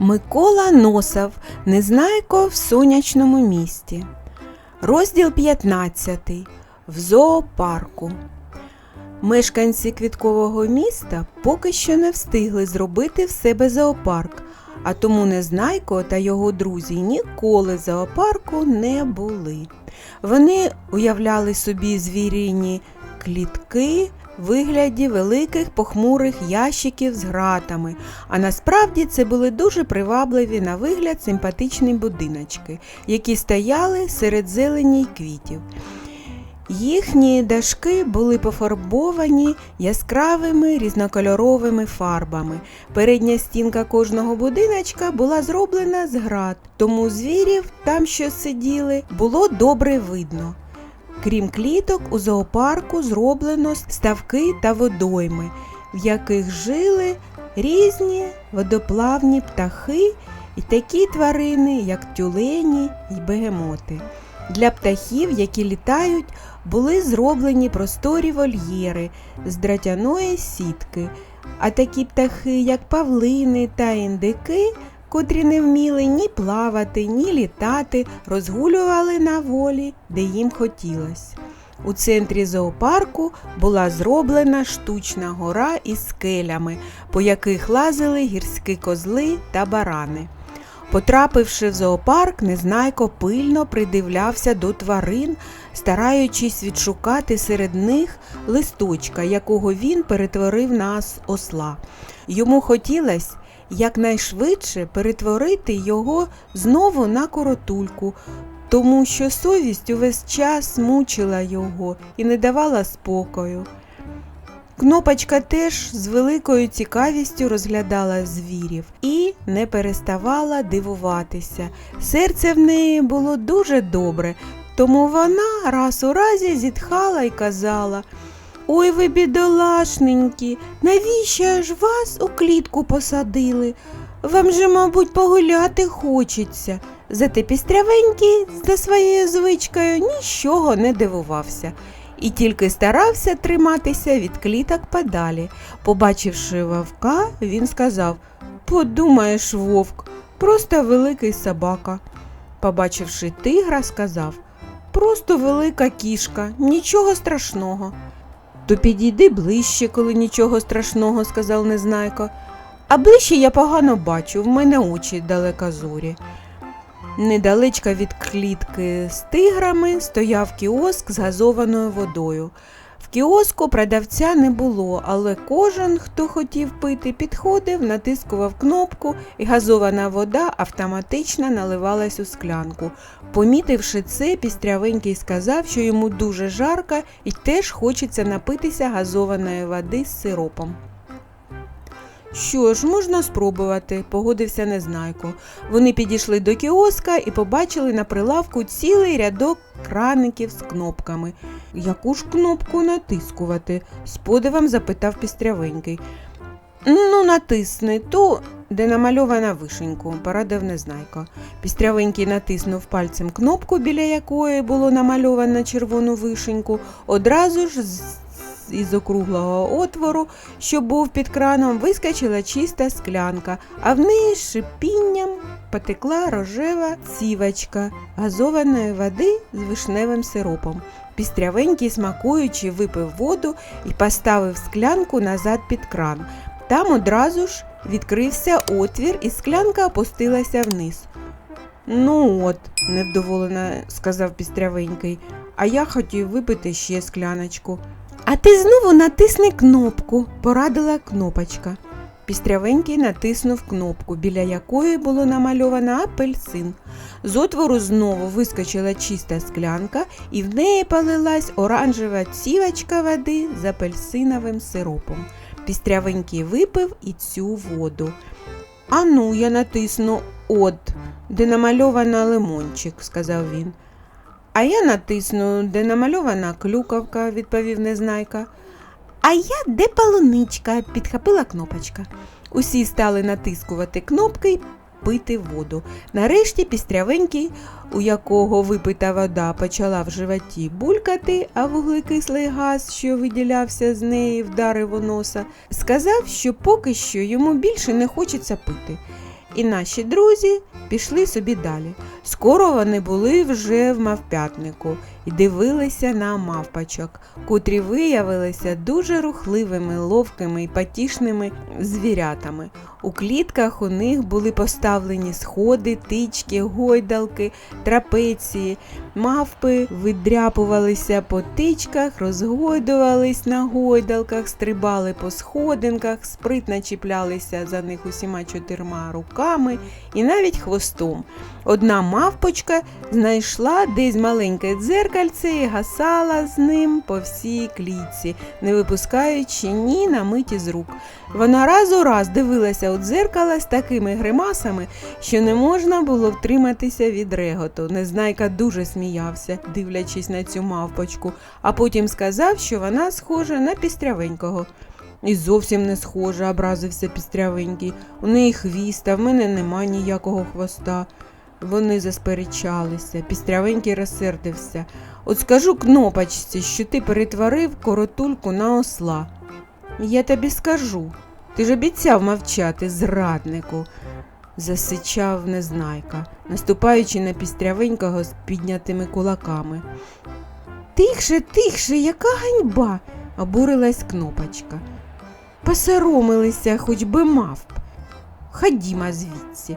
Микола Носов Незнайко в сонячному місті. Розділ 15. В зоопарку. Мешканці квіткового міста поки що не встигли зробити в себе зоопарк, а тому Незнайко та його друзі ніколи зоопарку не були. Вони уявляли собі звіріні клітки вигляді великих похмурих ящиків з гратами, а насправді це були дуже привабливі на вигляд симпатичні будиночки, які стояли серед зелені й квітів. Їхні дашки були пофарбовані яскравими різнокольоровими фарбами. Передня стінка кожного будиночка була зроблена з град, тому звірів, там що сиділи, було добре видно. Крім кліток, у зоопарку зроблено ставки та водойми, в яких жили різні водоплавні птахи і такі тварини, як тюлені й бегемоти. Для птахів, які літають, були зроблені просторі вольєри з дротяної сітки, а такі птахи, як павлини та індики, котрі не вміли ні плавати, ні літати, розгулювали на волі, де їм хотілось. У центрі зоопарку була зроблена штучна гора із скелями, по яких лазили гірські козли та барани. Потрапивши в зоопарк, Незнайко пильно придивлявся до тварин, стараючись відшукати серед них листочка, якого він перетворив на осла. Йому хотілося якнайшвидше перетворити його знову на коротульку, тому що совість увесь час мучила його і не давала спокою. Кнопочка теж з великою цікавістю розглядала звірів і не переставала дивуватися. Серце в неї було дуже добре, тому вона раз у разі зітхала і казала Ой ви бідолашненькі, навіщо ж вас у клітку посадили? Вам же, мабуть, погуляти хочеться. Зате пістрявенький за своєю звичкою нічого не дивувався і тільки старався триматися від кліток подалі. Побачивши вовка, він сказав Подумаєш, вовк, просто великий собака. Побачивши тигра, сказав Просто велика кішка, нічого страшного. То підійди ближче, коли нічого страшного, сказав Незнайко. А ближче я погано бачу, в мене очі далекозорі. Недалечка від клітки з тиграми стояв кіоск з газованою водою. Кіоску продавця не було, але кожен, хто хотів пити, підходив, натискував кнопку, і газована вода автоматично наливалась у склянку. Помітивши це, пістрявенький сказав, що йому дуже жарко і теж хочеться напитися газованої води з сиропом. Що ж, можна спробувати, погодився Незнайко. Вони підійшли до кіоска і побачили на прилавку цілий рядок краників з кнопками. Яку ж кнопку натискувати? з подивом запитав пістрявенький. Ну, натисни ту, де намальована вишеньку, порадив Незнайко. Пістрявенький натиснув пальцем кнопку, біля якої було намальовано червону вишеньку, одразу ж із округлого отвору, що був під краном, вискочила чиста склянка, а в неї з шипінням потекла рожева сівочка газованої води з вишневим сиропом. Пістрявенький, смакуючи, випив воду і поставив склянку назад під кран. Там одразу ж відкрився отвір, і склянка опустилася вниз. Ну от, невдоволено сказав пістрявенький, а я хотів випити ще скляночку. А ти знову натисни кнопку, порадила кнопочка. Пістрявенький натиснув кнопку, біля якої було намальовано апельсин. З отвору знову вискочила чиста склянка, і в неї полилась оранжева цівочка води з апельсиновим сиропом. Пістрявенький випив і цю воду. Ану, я натисну от, де намальовано лимончик, сказав він. А я натисну, де намальована клюковка, відповів Незнайка. А я де полуничка, підхопила кнопочка. Усі стали натискувати кнопки й пити воду. Нарешті пістрявенький, у якого випита вода почала в животі булькати, а вуглекислий газ, що виділявся з неї, вдарив у носа, сказав, що поки що йому більше не хочеться пити. і наші друзі пішли собі далі. Скоро вони були вже в мавпятнику і дивилися на мавпачок, котрі виявилися дуже рухливими, ловкими і потішними звірятами. У клітках у них були поставлені сходи, тички, гойдалки, трапеції. Мавпи видряпувалися по тичках, розгойдувались на гойдалках, стрибали по сходинках, спритно чіплялися за них усіма чотирма руками і навіть хвостом. Одна мавпочка знайшла десь маленьке дзеркальце і гасала з ним по всій клітці, не випускаючи ні на миті з рук. Вона раз у раз дивилася у дзеркало з такими гримасами, що не можна було втриматися від реготу. Незнайка дуже сміявся, дивлячись на цю мавпочку, а потім сказав, що вона схожа на пістрявенького. І зовсім не схожа, образився пістрявенький. У неї хвіст, а в мене нема ніякого хвоста. Вони засперечалися, пістрявенький розсердився. От скажу кнопочці, що ти перетворив коротульку на осла. Я тобі скажу. Ти ж обіцяв мовчати, зраднику, засичав незнайка, наступаючи на пістрявенького з піднятими кулаками. Тихше, тихше, яка ганьба, обурилась кнопочка. Посоромилися, хоч би мавп. Ходімо звідси.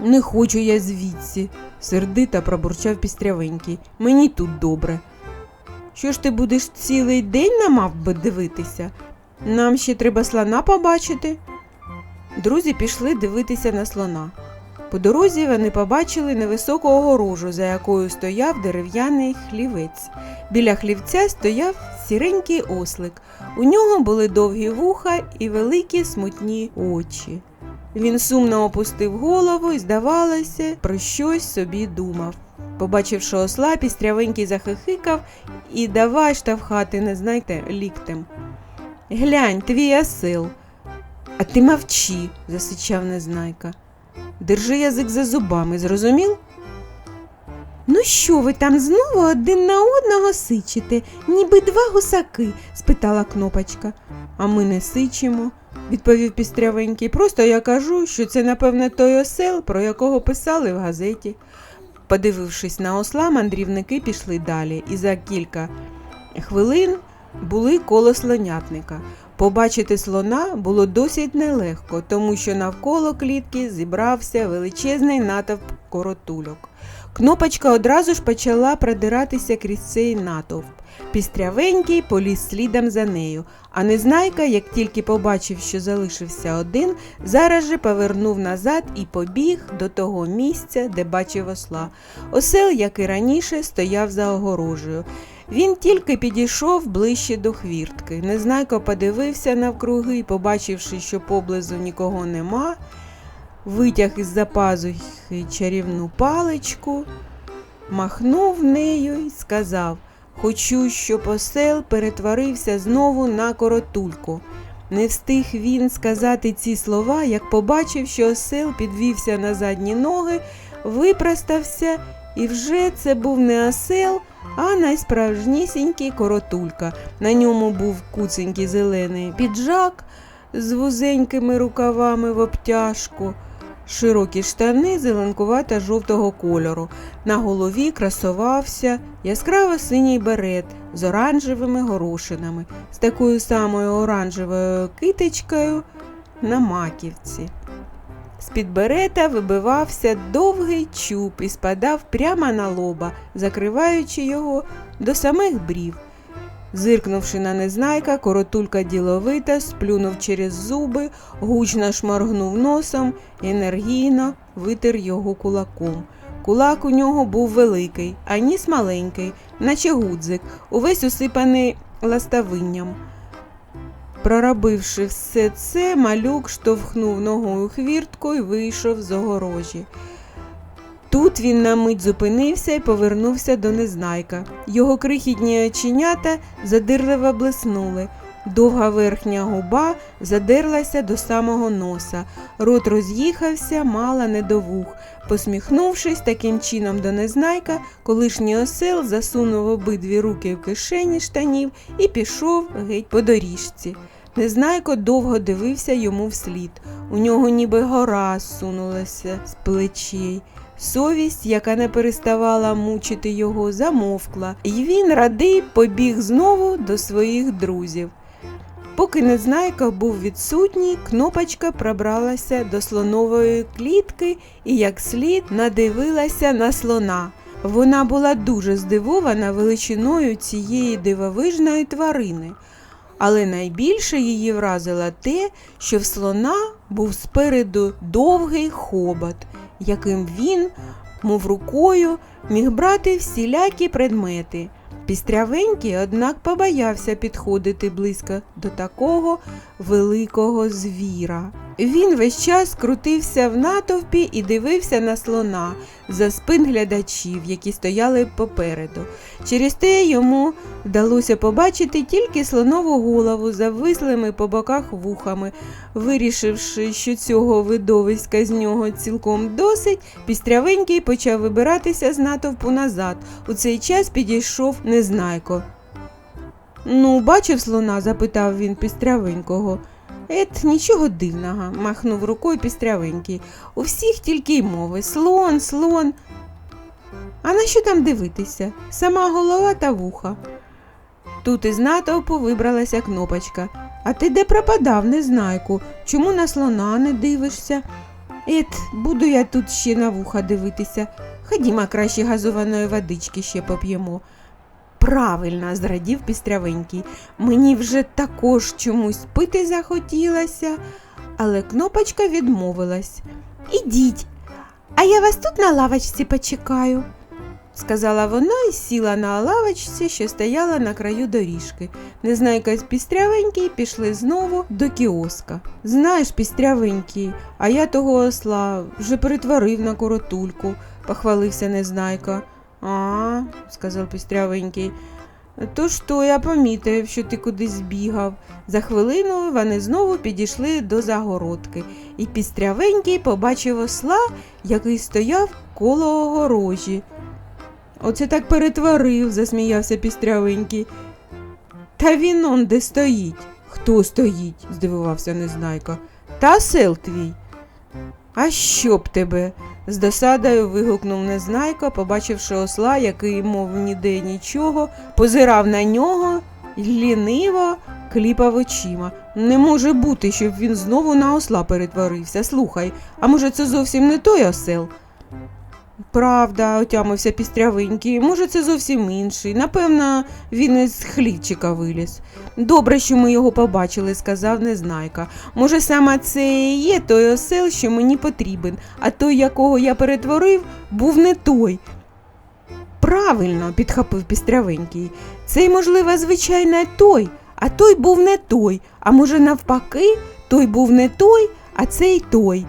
Не хочу я звідси, сердито пробурчав пістрявенький. Мені тут добре. Що ж ти будеш цілий день на мавби дивитися? Нам ще треба слона побачити. Друзі пішли дивитися на слона. По дорозі вони побачили невисоку огорожу, за якою стояв дерев'яний хлівець. Біля хлівця стояв сіренький ослик. У нього були довгі вуха і великі смутні очі. Він сумно опустив голову і, здавалося, про щось собі думав. Побачивши осла, пістрявенький захихикав і давай штовхати, не знайте, ліктем. Глянь, твій осел. А ти мовчи, засичав незнайка. Держи язик за зубами, зрозумів? Ну що ви там знову один на одного сичите, ніби два гусаки? спитала кнопочка. А ми не сичимо, відповів пістрявенький. Просто я кажу, що це, напевне, той осел, про якого писали в газеті. Подивившись на осла, мандрівники пішли далі, і за кілька хвилин були коло слонятника. Побачити слона було досить нелегко, тому що навколо клітки зібрався величезний натовп коротульок. Кнопочка одразу ж почала продиратися крізь цей натовп. Пістрявенький поліз слідом за нею, а незнайка, як тільки побачив, що залишився один, зараз же повернув назад і побіг до того місця, де бачив осла. Осел, як і раніше, стояв за огорожею. Він тільки підійшов ближче до хвіртки. Незнайко подивився навкруги і, побачивши, що поблизу нікого нема, витяг із-за пазухи чарівну паличку, махнув нею і сказав Хочу, щоб осел перетворився знову на коротульку. Не встиг він сказати ці слова, як побачив, що осел підвівся на задні ноги, випростався, і вже це був не осел, а найсправжнісінький коротулька. На ньому був куценький зелений піджак з вузенькими рукавами в обтяжку, широкі штани зеленкувато жовтого кольору. На голові красувався яскраво синій берет з оранжевими горошинами, з такою самою оранжевою китичкою на маківці. З-під берета вибивався довгий чуб і спадав прямо на лоба, закриваючи його до самих брів. Зиркнувши на незнайка, коротулька діловито сплюнув через зуби, гучно шморгнув носом енергійно витер його кулаком. Кулак у нього був великий, а ніс маленький, наче гудзик, увесь усипаний ластовинням. Проробивши все це, малюк штовхнув ногою хвіртку і вийшов з огорожі. Тут він на мить зупинився і повернувся до незнайка. Його крихітні оченята задирливо блиснули. Довга верхня губа задерлася до самого носа, рот роз'їхався, мала не до вух. Посміхнувшись таким чином до незнайка, колишній осел засунув обидві руки в кишені штанів і пішов геть по доріжці. Незнайко довго дивився йому вслід. У нього ніби гора сунулася з плечей. Совість, яка не переставала мучити його, замовкла, і він радий побіг знову до своїх друзів. Поки Незнайка був відсутній, кнопочка пробралася до слонової клітки і як слід надивилася на слона. Вона була дуже здивована величиною цієї дивовижної тварини, але найбільше її вразило те, що в слона був спереду довгий хобот, яким він, мов рукою, міг брати всілякі предмети. Пістрявенький, однак, побоявся підходити близько до такого великого звіра. Він весь час крутився в натовпі і дивився на слона за спин глядачів, які стояли попереду. Через те йому вдалося побачити тільки слонову голову за вислими по боках вухами. Вирішивши, що цього видовиська з нього цілком досить, пістрявенький почав вибиратися з натовпу назад. У цей час підійшов незнайко. Ну, бачив слона? запитав він пістрявенького. Ет, нічого дивного, махнув рукою пістрявенький. У всіх тільки й мови слон, слон. А на що там дивитися? Сама голова та вуха. Тут із натовпу вибралася кнопочка. А ти де пропадав, незнайку? Чому на слона не дивишся? Ет, буду я тут ще на вуха дивитися. Ходімо краще газованої водички ще поп'ємо. Правильно, зрадів пістрявенький. Мені вже також чомусь пити захотілося, але кнопочка відмовилась. Ідіть, а я вас тут на лавочці почекаю, сказала вона і сіла на лавочці, що стояла на краю доріжки. Незнайка з пістрявенький пішли знову до кіоска. Знаєш, пістрявенький, а я того осла вже перетворив на коротульку, похвалився Незнайка. А, сказав пістрявенький. То ж то я помітив, що ти кудись збігав. За хвилину вони знову підійшли до загородки, і пістрявенький побачив осла, який стояв коло огорожі. Оце так перетворив, засміявся пістрявенький. Та він он де стоїть. Хто стоїть? здивувався Незнайка. Та сел твій. А що б тебе? з досадою вигукнув Незнайка, побачивши осла, який, мов ніде нічого, позирав на нього й ліниво кліпав очима. Не може бути, щоб він знову на осла перетворився. Слухай, а може це зовсім не той осел? Правда, отямився пістрявенький, може, це зовсім інший. Напевно, він із хлівчика виліз. Добре, що ми його побачили, сказав Незнайка. Може, саме це і є той осел, що мені потрібен, а той, якого я перетворив, був не той. Правильно, підхопив пістрявенький. Цей, можливо, звичайно, той, а той був не той. А може, навпаки, той був не той, а цей той.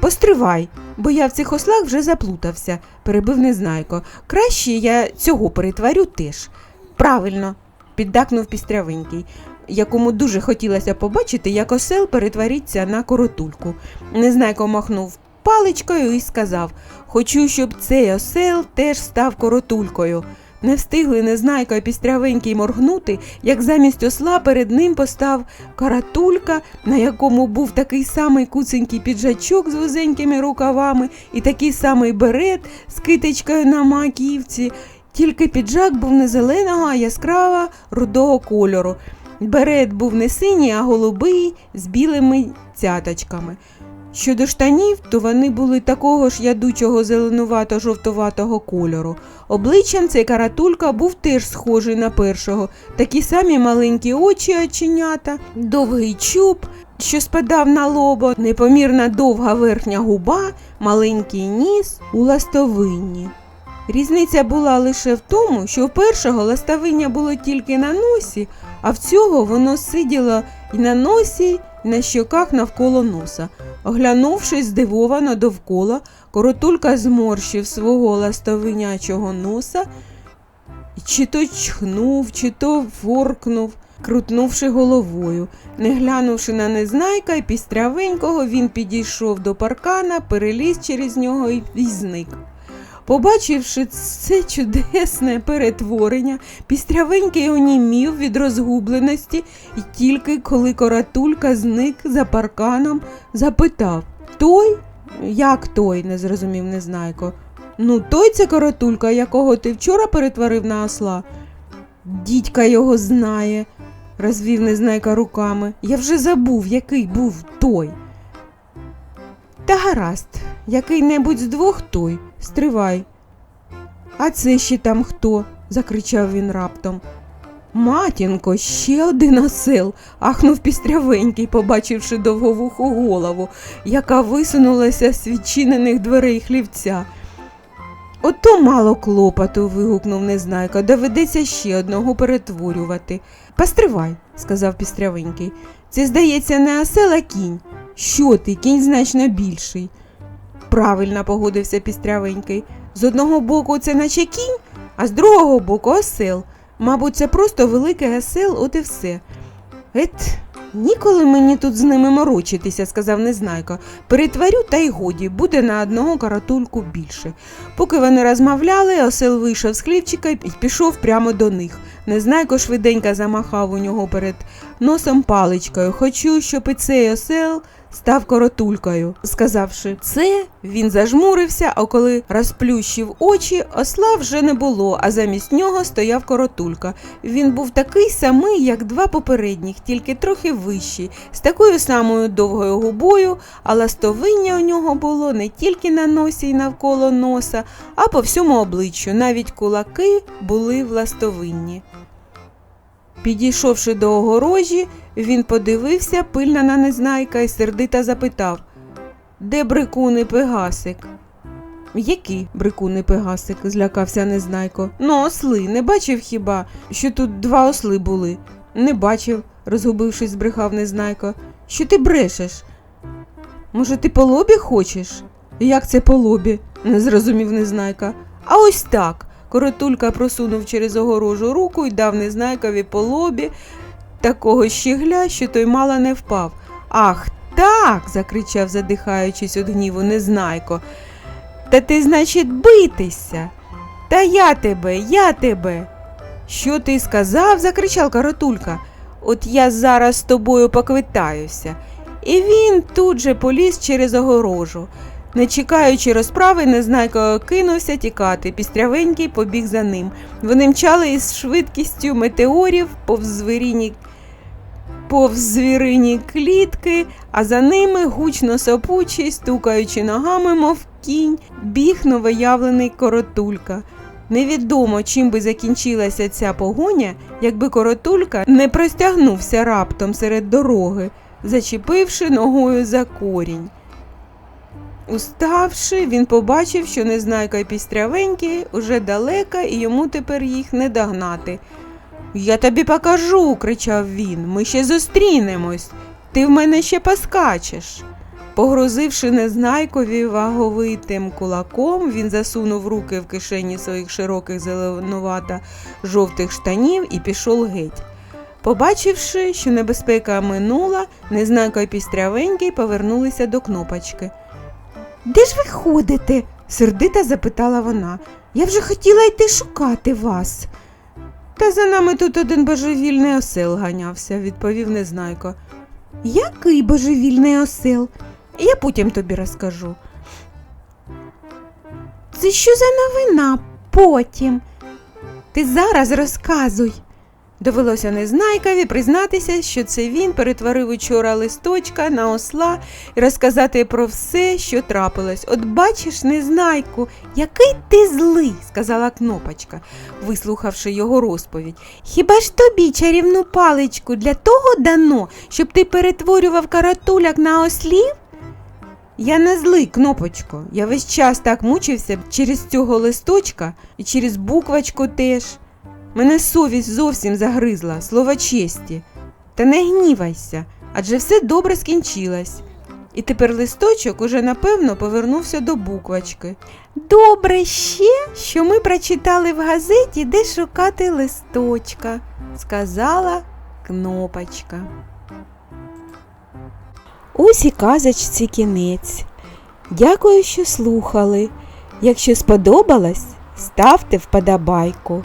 Постривай, бо я в цих ослах вже заплутався, перебив Незнайко. Краще я цього перетворю теж. Правильно, піддакнув пістрявенький, якому дуже хотілося побачити, як осел перетвориться на коротульку. Незнайко махнув паличкою і сказав Хочу, щоб цей осел теж став коротулькою. Не встигли Незнайка і пістрявенький моргнути, як замість осла перед ним постав каратулька, на якому був такий самий куценький піджачок з вузенькими рукавами і такий самий берет з китичкою на маківці. Тільки піджак був не зеленого, а яскраво рудого кольору. Берет був не синій, а голубий з білими цяточками. Щодо штанів, то вони були такого ж ядучого зеленувато-жовтуватого кольору. Обличчям цей каратулька був теж схожий на першого, такі самі маленькі очі оченята, довгий чуб, що спадав на лобо, непомірна довга верхня губа, маленький ніс у ластовинні. Різниця була лише в тому, що у першого ластовиння було тільки на носі, а в цього воно сиділо і на носі, на щоках навколо носа. Оглянувшись здивовано довкола, коротулька зморщив свого ластовинячого носа, чи то чхнув, чи то воркнув, крутнувши головою. Не глянувши на незнайка і пістрявенького, він підійшов до паркана, переліз через нього і зник. Побачивши це чудесне перетворення, пістрявенький онімів від розгубленості, і тільки коли коратулька зник за парканом, запитав Той? Як той? не зрозумів Незнайко. Ну, той це коротулька, якого ти вчора перетворив на осла. Дідька його знає, розвів Незнайка руками. Я вже забув, який був той. Та гаразд, який-небудь з двох той, стривай. А це ще там хто? закричав він раптом. Матінко, ще один осел, ахнув пістрявенький, побачивши довговуху голову, яка висунулася з відчинених дверей хлівця. Ото мало клопоту. вигукнув Незнайка. Доведеться ще одного перетворювати. Постривай, сказав пістрявенький. Це, здається, не осел, а кінь. Що ти, кінь значно більший. Правильно погодився пістрявенький. З одного боку це наче кінь, а з другого боку осел. Мабуть, це просто великий осел, от і все. Ет, ніколи мені тут з ними морочитися, сказав Незнайко. Перетворю, та й годі, буде на одного каратульку більше. Поки вони розмовляли, осел вийшов з хлівчика і пішов прямо до них. Незнайко швиденько замахав у нього перед носом паличкою. Хочу, щоб і цей осел став коротулькою. Сказавши це, він зажмурився, а коли розплющив очі, осла вже не було, а замість нього стояв коротулька. Він був такий самий, як два попередніх, тільки трохи вищий, з такою самою довгою губою, а ластовиння у нього було не тільки на носі й навколо носа, а по всьому обличчю. Навіть кулаки були в ластовинні. Підійшовши до огорожі, він подивився пильно на незнайка і сердито запитав Де брикун і пегасик? Які брикун і пегасик? злякався незнайко. Ну, осли, не бачив хіба, що тут два осли були? Не бачив, розгубившись, збрехав незнайко. Що ти брешеш? Може, ти по лобі хочеш? Як це по лобі? не зрозумів незнайка. А ось так. Коротулька просунув через огорожу руку і дав незнайкові по лобі такого щегля, що той мало не впав. Ах, так. закричав, задихаючись від гніву, незнайко. Та ти, значить, битися. Та я тебе, я тебе. Що ти сказав? закричав Каратулька. От я зараз з тобою поквитаюся. І він тут же поліз через огорожу. Не чекаючи розправи, Незнайко кинувся тікати. Пістрявенький побіг за ним. Вони мчали із швидкістю метеорів повз звіріні, повз звірині клітки, а за ними гучно сопучий, стукаючи ногами, мов кінь, біг новоявлений коротулька. Невідомо, чим би закінчилася ця погоня, якби коротулька не простягнувся раптом серед дороги, зачепивши ногою за корінь. Уставши, він побачив, що незнайка й пістрявенький уже далека і йому тепер їх не догнати. Я тобі покажу, кричав він, ми ще зустрінемось, ти в мене ще поскачеш. Погрозивши незнайкові ваговитим кулаком, він засунув руки в кишені своїх широких зеленувата жовтих штанів і пішов геть. Побачивши, що небезпека минула, незнайко й пістрявенький повернулися до кнопочки. Де ж ви ходите? сердито запитала вона. Я вже хотіла йти шукати вас. Та за нами тут один божевільний осел ганявся, відповів Незнайко. Який божевільний осел? Я потім тобі розкажу. Це що за новина потім? Ти зараз розказуй. Довелося Незнайкові признатися, що це він перетворив учора листочка на осла і розказати про все, що трапилось. От бачиш, Незнайку, який ти злий, сказала кнопочка, вислухавши його розповідь. Хіба ж тобі чарівну паличку для того дано, щоб ти перетворював каратуляк на ослів? Я не злий, кнопочко. Я весь час так мучився через цього листочка і через буквочку теж. Мене совість зовсім загризла, слова честі. Та не гнівайся, адже все добре скінчилось. І тепер листочок уже напевно повернувся до буквочки. Добре ще, що ми прочитали в газеті, де шукати листочка, сказала кнопочка. Ось і казочці кінець. Дякую, що слухали. Якщо сподобалось, ставте вподобайку.